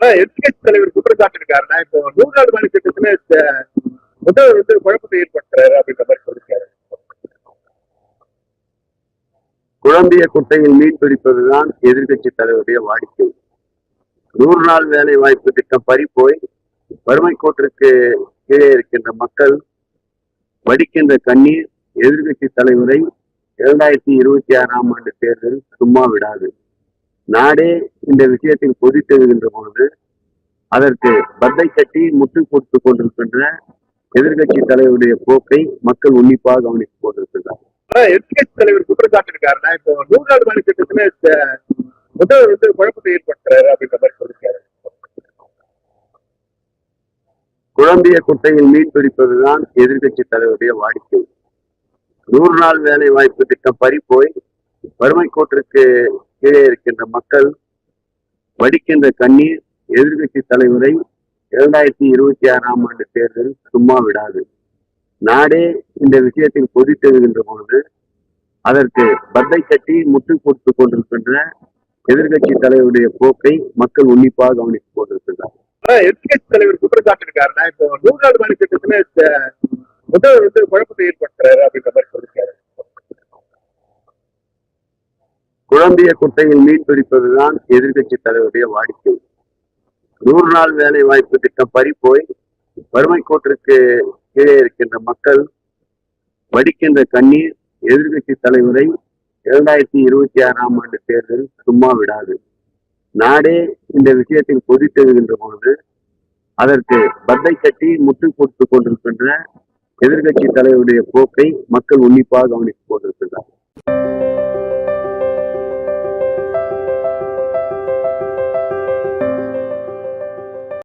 எதிர்கட்சி தலைவர் குற்றச்சாட்டு இருக்காருன்னா இப்போ நூறு நாள் வேலை திட்டத்துல இந்த முதல்வர் வந்து குழப்பத்தை ஏற்படுத்துறாரு அப்படின்ற மாதிரி சொல்லிருக்காரு குழம்பிய குட்டையில் மீன் பிடிப்பதுதான் எதிர்க்கட்சி தலைவருடைய வாடிக்கை. நூறு நாள் வேலை வாய்ப்பு திட்டம் பறி போய் வறுமை கோட்டிற்கு கீழே இருக்கின்ற மக்கள் வடிக்கின்ற கண்ணீர் எதிர்க்கட்சி தலைவரை இரண்டாயிரத்தி இருபத்தி ஆறாம் ஆண்டு தேர்தல் சும்மா விடாது. நாடே இந்த விஷயத்தில் கொதித்தெழுகின்ற பொழுது அதற்கு பத்தை கட்டி முட்டு கொடுத்து கொண்டிருக்கின்ற எதிர்க்கட்சி தலைவருடைய போக்கை மக்கள் உன்னிப்பாக கவனித்துக் கொண்டிருக்கிறார் எதிர்கட்சி தலைவர் குற்றச்சாட்டு இருக்காருன்னா இப்போ நூறு நாள் வேலை திட்டத்துல முதல்வர் வந்து குழப்பத்தை ஏற்படுத்துறாரு அப்படின்ற மாதிரி சொல்லிருக்காரு குழம்பிய குட்டையில் மீன் பிடிப்பதுதான் எதிர்க்கட்சி தலைவருடைய வாடிக்கை. நூறு நாள் வேலை வாய்ப்பு திட்டம் பறி போய் வறுமை கோட்டிற்கு கீழே இருக்கின்ற மக்கள் வடிக்கின்ற கண்ணீர் எதிர்கட்சி தலைவரை இரண்டாயிரத்தி இருபத்தி ஆறாம் ஆண்டு தேர்தல் சும்மா விடாது. நாடே இந்த விஷயத்தில் கொதித்தெழுகின்ற பொழுது அதற்கு பத்தை கட்டி முட்டு கொடுத்து கொண்டிருக்கின்ற எதிர்கட்சி தலைவருடைய போக்கை மக்கள் உன்னிப்பாக கவனித்துக் கொண்டிருக்கிறார் எதிர்கட்சி தலைவர் குற்றச்சாட்டு இருக்காருன்னா இப்போ நூறு நாள் வேலை திட்டத்துல முதல்வர் வந்து குழப்பத்தை ஏற்படுத்துறாரு அப்படின்ற மாதிரி சொல்லிருக்காரு குழம்பிய குட்டையில் மீன் பிடிப்பதுதான் எதிர்கட்சி தலைவருடைய வாடிக்கை. நூறு நாள் வேலை வாய்ப்பு திட்டம் பறி போய் வறுமை கோட்டிற்கு கீழே இருக்கின்ற மக்கள் வடிக்கின்ற கண்ணீர் எதிர்கட்சி தலைவரை இரண்டாயிரத்தி இருபத்தி ஆறாம் ஆண்டு தேர்தல் சும்மா விடாது. நாடே இந்த விஷயத்தில் கொதித்தெழுகின்ற பொழுது அதற்கு பத்தை கட்டி முட்டு கொடுத்து கொண்டிருக்கின்ற எதிர்க்கட்சி தலைவருடைய போக்கை மக்கள் உன்னிப்பாக கவனித்துக் கொண்டிருக்கின்றனர்